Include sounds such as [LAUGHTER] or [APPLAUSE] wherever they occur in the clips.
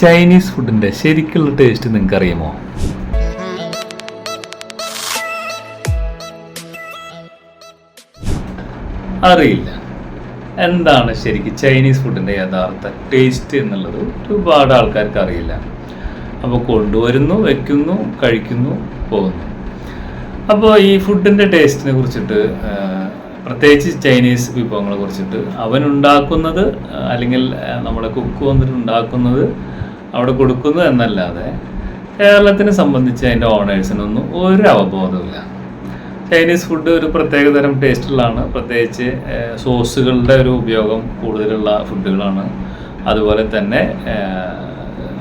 Chinese ഫുഡിന്റെ ശരിക്കുള്ള taste നിങ്ങൾക്ക് അറിയുമോ അറിയില്ല. എന്താണ് ശരിക്കും ചൈനീസ് ഫുഡിന്റെ യഥാർത്ഥ ടേസ്റ്റ് എന്നുള്ളത് ഒരുപാട് ആൾക്കാർക്ക് അറിയില്ല. അപ്പോൾ കൊണ്ടുവരുന്നു വെക്കുന്നു കഴിക്കുന്നു പോകുന്നു. അപ്പോൾ ഈ ഫുഡിന്റെ ടേസ്റ്റിനെ കുറിച്ചിട്ട് പ്രത്യേകിച്ച് ചൈനീസ് വിഭവങ്ങളെ കുറിച്ചിട്ട്. അവൻ ഉണ്ടാക്കുന്നത് അല്ലെങ്കിൽ നമ്മുടെ കുക്ക് വന്നിട്ട് ഉണ്ടാക്കുന്നത് അവിടെ കൊടുക്കുന്നു എന്നല്ലാതെ കേരളത്തിനെ സംബന്ധിച്ച് അതിന്റെ ഓണേഴ്സിനൊന്നും ഒരു അവബോധമില്ല ചൈനീസ് ഫുഡ് ഒരു പ്രത്യേകതരം ടേസ്റ്റുള്ളതാണ്. പ്രത്യേകിച്ച് സോസുകളുടെ ഒരു ഉപയോഗം കൂടുതലുള്ള ഫുഡുകളാണ്. അതുപോലെ തന്നെ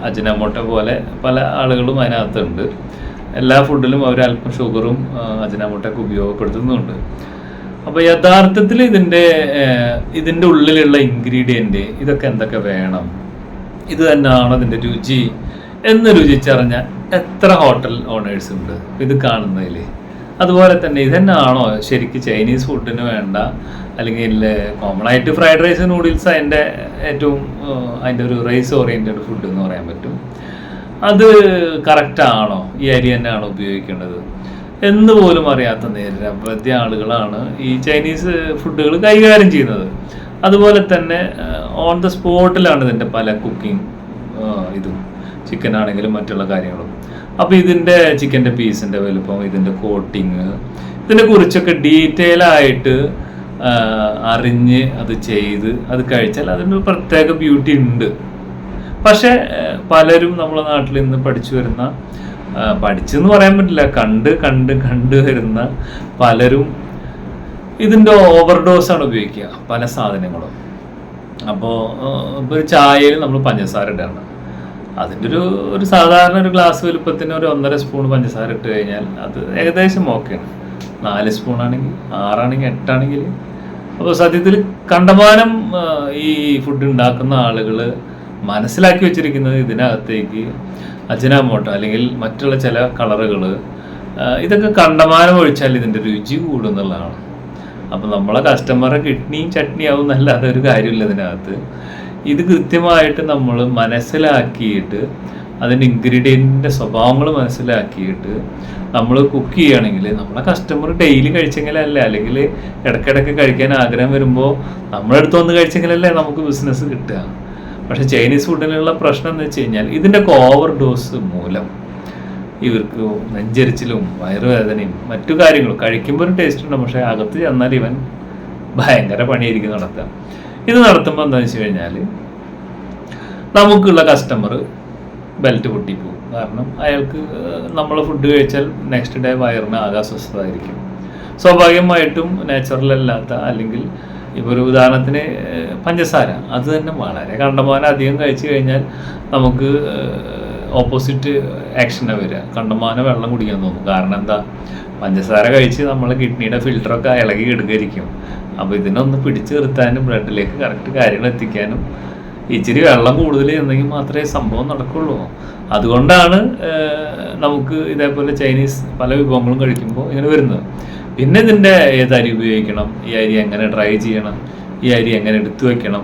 അജിനമോട്ട പോലെ പല ആളുകളും അതിനകത്തുണ്ട്. എല്ലാ ഫുഡിലും അവർ അല്പം ഷുഗറും അജിനമോട്ടൊക്കെ ഉപയോഗപ്പെടുത്തുന്നുണ്ട്. അപ്പോൾ യഥാർത്ഥത്തിൽ ഇതിന്റെ ഇതിന്റെ ഉള്ളിലുള്ള ഇൻഗ്രീഡിയന്റ് ഇതൊക്കെ എന്തൊക്കെ വേണം? ഇത് തന്നെയാണോ ഇതിന്റെ രുചി? എന്ന് രുചിച്ചറിഞ്ഞ എത്ര ഹോട്ടൽ ഓണേഴ്സ് ഉണ്ട് ഇത് കാണുന്നതിൽ അതുപോലെ തന്നെ ഇതന്നെയാണോ ശരിക്കും ചൈനീസ് ഫുഡിന് വേണ്ട അല്ലെങ്കിൽ കോമൺ ആയിട്ട് ഫ്രൈഡ് റൈസ് നൂഡിൽസ് അതിന്റെ ഏറ്റവും അതിന്റെ ഒരു റൈസ് ഓറിയന്റഡ് ഫുഡ് എന്ന് പറയാൻ പറ്റും. അത് കറക്റ്റ് ആണോ? ഈ അരി തന്നെയാണോ ഉപയോഗിക്കേണ്ടത്? എന്ന് പോലും അറിയാത്ത നിരവധി ആളുകളാണ് ഈ ചൈനീസ് ഫുഡുകൾ കൈകാര്യം ചെയ്യുന്നത്. അതുപോലെ തന്നെ ഓൺ ദ സ്പോട്ടിലാണ് ഇതിന്റെ പല കുക്കിംഗ് ഇതും ചിക്കൻ ആണെങ്കിലും മറ്റുള്ള കാര്യങ്ങളും. അപ്പോൾ ഇതിന്റെ ചിക്കന്റെ പീസിന്റെ വലുപ്പം ഇതിന്റെ കോട്ടിങ് ഇതിനെ കുറിച്ചൊക്കെ ഡീറ്റെയിൽ ആയിട്ട് അറിഞ്ഞ് അത് ചെയ്ത് അത് കഴിച്ചാൽ അതിന് പ്രത്യേക ബ്യൂട്ടി ഉണ്ട്. പക്ഷേ പലരും നമ്മുടെ നാട്ടിൽ ഇന്ന് പഠിച്ചു വരുന്ന പഠിച്ചെന്ന് പറയാൻ പറ്റില്ല. കണ്ട് കണ്ട് കണ്ട് വരുന്ന പലരും ഇതിന്റെ ആണ് ഉപയോഗിക്കുക. പല സാധനങ്ങളും. അപ്പോൾ ഇപ്പോൾ ഒരു ചായയിൽ നമ്മൾ പഞ്ചസാര ഇടാണ്. അതിന്റെ ഒരു ഒരു സാധാരണ ഒരു ഗ്ലാസ് വലുപ്പത്തിന് ഒരു ഒന്നര സ്പൂൺ പഞ്ചസാര ഇട്ട് കഴിഞ്ഞാൽ അത് ഏകദേശം ഓക്കെയാണ് നാല് സ്പൂൺ ആണെങ്കിൽ ആറാണെങ്കിൽ എട്ടാണെങ്കിൽ. അപ്പോൾ സത്യത്തിൽ കണ്ടമാനം ഈ ഫുഡ് ഉണ്ടാക്കുന്ന ആളുകൾ മനസ്സിലാക്കി വെച്ചിരിക്കുന്നത് ഇതിനകത്തേക്ക് അജിനാമോട്ടോ അല്ലെങ്കിൽ മറ്റുള്ള ചില കളറുകൾ ഇതൊക്കെ കണ്ടമാനം ഒഴിച്ചാൽ ഇതിന്റെ രുചി കൂടുന്നുള്ളതാണ് അപ്പം നമ്മളെ കസ്റ്റമറെ കിഡ്നിയും ചട്നിയാവും എന്നല്ലാതെ ഒരു കാര്യമില്ല ഇതിനകത്ത്. ഇത് കൃത്യമായിട്ട് നമ്മൾ മനസ്സിലാക്കിയിട്ട് അതിന്റെ ഇൻഗ്രീഡിയന്റിന്റെ സ്വഭാവങ്ങൾ മനസ്സിലാക്കിയിട്ട് നമ്മൾ കുക്ക് ചെയ്യുകയാണെങ്കിൽ നമ്മളെ കസ്റ്റമർ ഡെയിലി കഴിച്ചെങ്കിലല്ലേ അല്ലെങ്കിൽ ഇടയ്ക്കിടയ്ക്ക് കഴിക്കാൻ ആഗ്രഹം വരുമ്പോൾ നമ്മളെടുത്ത് വന്ന് കഴിച്ചെങ്കിലല്ലേ നമുക്ക് ബിസിനസ് കിട്ടുക. പക്ഷേ ചൈനീസ് ഫുഡിനുള്ള പ്രശ്നം എന്ന് വെച്ച് കഴിഞ്ഞാൽ ഇതിന്റെയൊക്കെ ഓവർ ഡോസ് മൂലം ഇവർക്ക് നെഞ്ചരിച്ചിലും വയറുവേദനയും മറ്റു കാര്യങ്ങളും കഴിക്കുമ്പോൾ ഒരു ടേസ്റ്റ് ഉണ്ട്. പക്ഷേ അകത്ത് ചെന്നാൽ ഇവൻ ഭയങ്കര പണിയായിരിക്കും നടത്തുക. ഇത് നടത്തുമ്പോൾ എന്താണെന്ന് വെച്ച് കഴിഞ്ഞാൽ നമുക്കുള്ള കസ്റ്റമർ ബെൽറ്റ് പൊട്ടിപ്പോകും കാരണം അയാൾക്ക് നമ്മൾ ഫുഡ് കഴിച്ചാൽ നെക്സ്റ്റ് ഡേ വയറിന് ആകെ അസ്വസ്ഥതായിരിക്കും. സ്വാഭാവികമായിട്ടും നാച്ചുറൽ അല്ലാത്ത അല്ലെങ്കിൽ ഇപ്പോൾ ഒരു ഉദാഹരണത്തിന് പഞ്ചസാര. അത് തന്നെ വളരെ കണ്ടമാനം അധികം കഴിച്ചു കഴിഞ്ഞാൽ നമുക്ക് ഓപ്പോസിറ്റ് ആക്ഷനാണ് വരിക. കണ്ടമാനം വെള്ളം കുടിക്കാൻ തോന്നും. കാരണം എന്താ? പഞ്ചസാര കഴിച്ച് നമ്മൾ കിഡ്നിയുടെ ഫിൽറ്ററൊക്കെ ഇളകി എടുക്കായിരിക്കും അപ്പോൾ ഇതിനൊന്ന് പിടിച്ചു നിർത്താനും ബ്ലഡിലേക്ക് കറക്റ്റ് കാര്യങ്ങൾ എത്തിക്കാനും ഇച്ചിരി വെള്ളം കൂടുതൽ എന്നെങ്കിൽ മാത്രമേ സംഭവം നടക്കുള്ളൂ. അതുകൊണ്ടാണ് നമുക്ക് ഇതേപോലെ ചൈനീസ് പല വിഭവങ്ങളും കഴിക്കുമ്പോൾ ഇങ്ങനെ വരുന്നത്. പിന്നെ ഇതിന്റെ ഏത് അരി ഉപയോഗിക്കണം? ഈ അരി എങ്ങനെ ഡ്രൈ ചെയ്യണം? ഈ അരി എങ്ങനെ എടുത്തു വെക്കണം?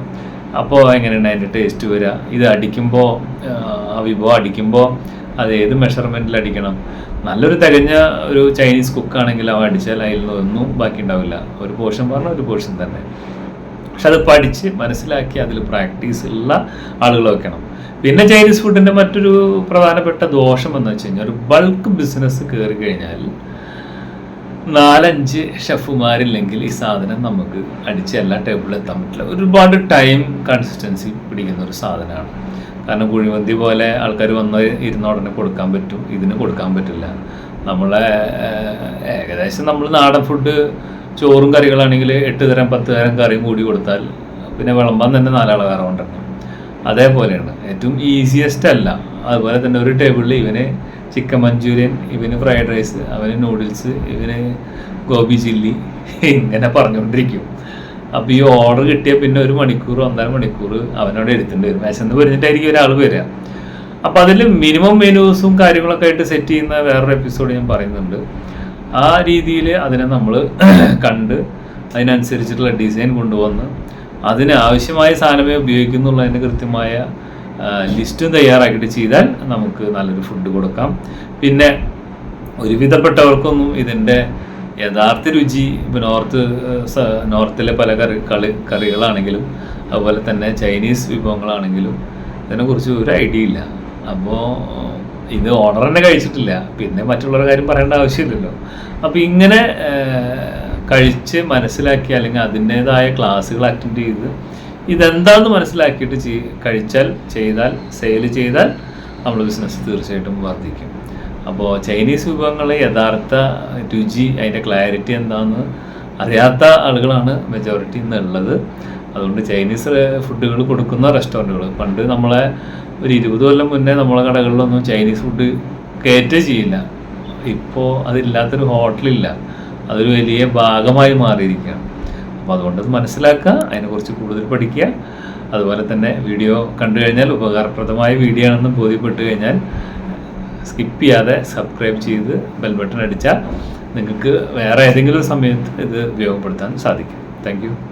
അപ്പോൾ എങ്ങനെയാണ് അതിന്റെ ടേസ്റ്റ് വരിക ഇത് അടിക്കുമ്പോൾ ആ വിഭവം അടിക്കുമ്പോൾ അത് ഏത് മെഷർമെന്റിൽ അടിക്കണം? നല്ലൊരു തികഞ്ഞ ഒരു ചൈനീസ് കുക്കാണെങ്കിൽ അവ അടിച്ചാൽ അതിൽ ഒന്നും ബാക്കി ഉണ്ടാവില്ല. ഒരു പോർഷൻ പറഞ്ഞാൽ ഒരു പോർഷൻ തന്നെ. പക്ഷെ അത് പഠിച്ച് മനസ്സിലാക്കി അതിൽ പ്രാക്ടീസ് ഉള്ള ആളുകൾ വെക്കണം. പിന്നെ ചൈനീസ് ഫുഡിന്റെ മറ്റൊരു പ്രധാനപ്പെട്ട ദോഷം എന്ന് വെച്ച് കഴിഞ്ഞാൽ ഒരു ബൾക്ക് ബിസിനസ് കയറി കഴിഞ്ഞാൽ നാലഞ്ച് ഷെഫുമാരില്ലെങ്കിൽ ഈ സാധനം നമുക്ക് അടിച്ച് എല്ലാ ടേബിളിൽ എത്താൻ പറ്റില്ല. ഒരുപാട് ടൈം കൺസിസ്റ്റൻസി പിടിക്കുന്ന ഒരു സാധനമാണ്. കാരണം കുഴിമന്തി പോലെ ആൾക്കാർ വന്ന് ഇരുന്ന ഉടനെ കൊടുക്കാൻ പറ്റും. ഇതിന് കൊടുക്കാൻ പറ്റില്ല. നമ്മളെ ഏകദേശം നമ്മൾ നാടൻ ഫുഡ് ചോറും കറികളാണെങ്കിൽ എട്ട് തരം പത്ത് തരം കറിയും കൂടി കൊടുത്താൽ പിന്നെ വിളമ്പാൻ തന്നെ നാലാളെ വേറെ കൊണ്ടുവരണം അതേപോലെയാണ്. ഏറ്റവും ഈസിയസ്റ്റ് അല്ല. അതുപോലെ തന്നെ ഒരു ടേബിളിൽ ഇവന് ചിക്കൻ മഞ്ചൂരിയൻ ഇവന് ഫ്രൈഡ് റൈസ് അവന് നൂഡിൽസ് ഇവന് ഗോബി ചില്ലി ഇങ്ങനെ പറഞ്ഞുകൊണ്ടിരിക്കും അപ്പോൾ ഈ ഓർഡർ കിട്ടിയ പിന്നെ ഒരു മണിക്കൂർ ഒന്നര മണിക്കൂർ അവനോട് എടുത്തിട്ടുണ്ട് വരും. വിശന്ന് പറഞ്ഞിട്ടായിരിക്കും ഒരാൾ വരിക. അപ്പോൾ അതിൽ മിനിമം മെനൂസും കാര്യങ്ങളൊക്കെ ആയിട്ട് സെറ്റ് ചെയ്യുന്ന വേറൊരു എപ്പിസോഡ് ഞാൻ പറയുന്നുണ്ട്. ആ രീതിയിൽ അതിനെ നമ്മൾ [CLEARS THROAT] കണ്ട് അതിനനുസരിച്ചിട്ടുള്ള ഡിസൈൻ കൊണ്ടുവന്ന് അതിന് ആവശ്യമായ സാധനമേ ഉപയോഗിക്കുന്നുള്ളതിന് കൃത്യമായ ലിസ്റ്റും തയ്യാറാക്കിയിട്ട് ചെയ്താൽ നമുക്ക് നല്ലൊരു ഫുഡ് കൊടുക്കാം. പിന്നെ ഒരുവിധപ്പെട്ടവർക്കൊന്നും ഇതിന്റെ യഥാർത്ഥ രുചി ഇപ്പോൾ നോർത്ത് നോർത്തിലെ പല കറി കളി കറികളാണെങ്കിലും അതുപോലെ തന്നെ ചൈനീസ് വിഭവങ്ങളാണെങ്കിലും ഇതിനെക്കുറിച്ച് ഒരു ഐഡിയ ഇല്ല. അപ്പോൾ ഇത് ഓർഡർ തന്നെ കഴിച്ചിട്ടില്ല. പിന്നെ മറ്റുള്ളവരുടെ കാര്യം പറയേണ്ട ആവശ്യമില്ലല്ലോ. അപ്പോൾ ഇങ്ങനെ കഴിച്ച് മനസ്സിലാക്കി അല്ലെങ്കിൽ അതിന്റേതായ ക്ലാസ്സുകൾ അറ്റൻഡ് ചെയ്ത് ഇതെന്താണെന്ന് മനസ്സിലാക്കിയിട്ട് ചെയ് കഴിച്ചാൽ ചെയ്താൽ സെയിൽ ചെയ്താൽ നമ്മൾ ബിസിനസ് തീർച്ചയായിട്ടും വർദ്ധിക്കും. അപ്പോൾ ചൈനീസ് വിഭവങ്ങളെ യഥാർത്ഥ രുചി അതിന്റെ ക്ലാരിറ്റി എന്താണെന്ന് അറിയാത്ത ആളുകളാണ് മെജോറിറ്റി എന്നുള്ളത് അതുകൊണ്ട് ചൈനീസ് ഫുഡുകൾ കൊടുക്കുന്ന റെസ്റ്റോറന്റുകൾ പണ്ട് നമ്മളെ ഒരു ഇരുപത് കൊല്ലം മുന്നേ നമ്മളെ കടകളിലൊന്നും ചൈനീസ് ഫുഡ് കയറ്റേ ചെയ്യില്ല. ഇപ്പോൾ അതില്ലാത്തൊരു ഹോട്ടലില്ല അതൊരു വലിയ ഭാഗമായി മാറിയിരിക്കുകയാണ്. അപ്പോൾ അതുകൊണ്ട് അത് മനസ്സിലാക്കുക അതിനെക്കുറിച്ച് കൂടുതൽ പഠിക്കുക. അതുപോലെ തന്നെ വീഡിയോ കണ്ടു കഴിഞ്ഞാൽ ഉപകാരപ്രദമായ വീഡിയോ ആണെന്ന് ബോധ്യപ്പെട്ട് കഴിഞ്ഞാൽ സ്കിപ്പ് ചെയ്യാതെ സബ്സ്ക്രൈബ് ചെയ്ത് ബെൽ ബട്ടൺ അടിച്ചാൽ നിങ്ങൾക്ക് വേറെ ഏതെങ്കിലും സമയത്ത് ഇത് ഉപയോഗപ്പെടുത്താൻ സാധിക്കും. താങ്ക്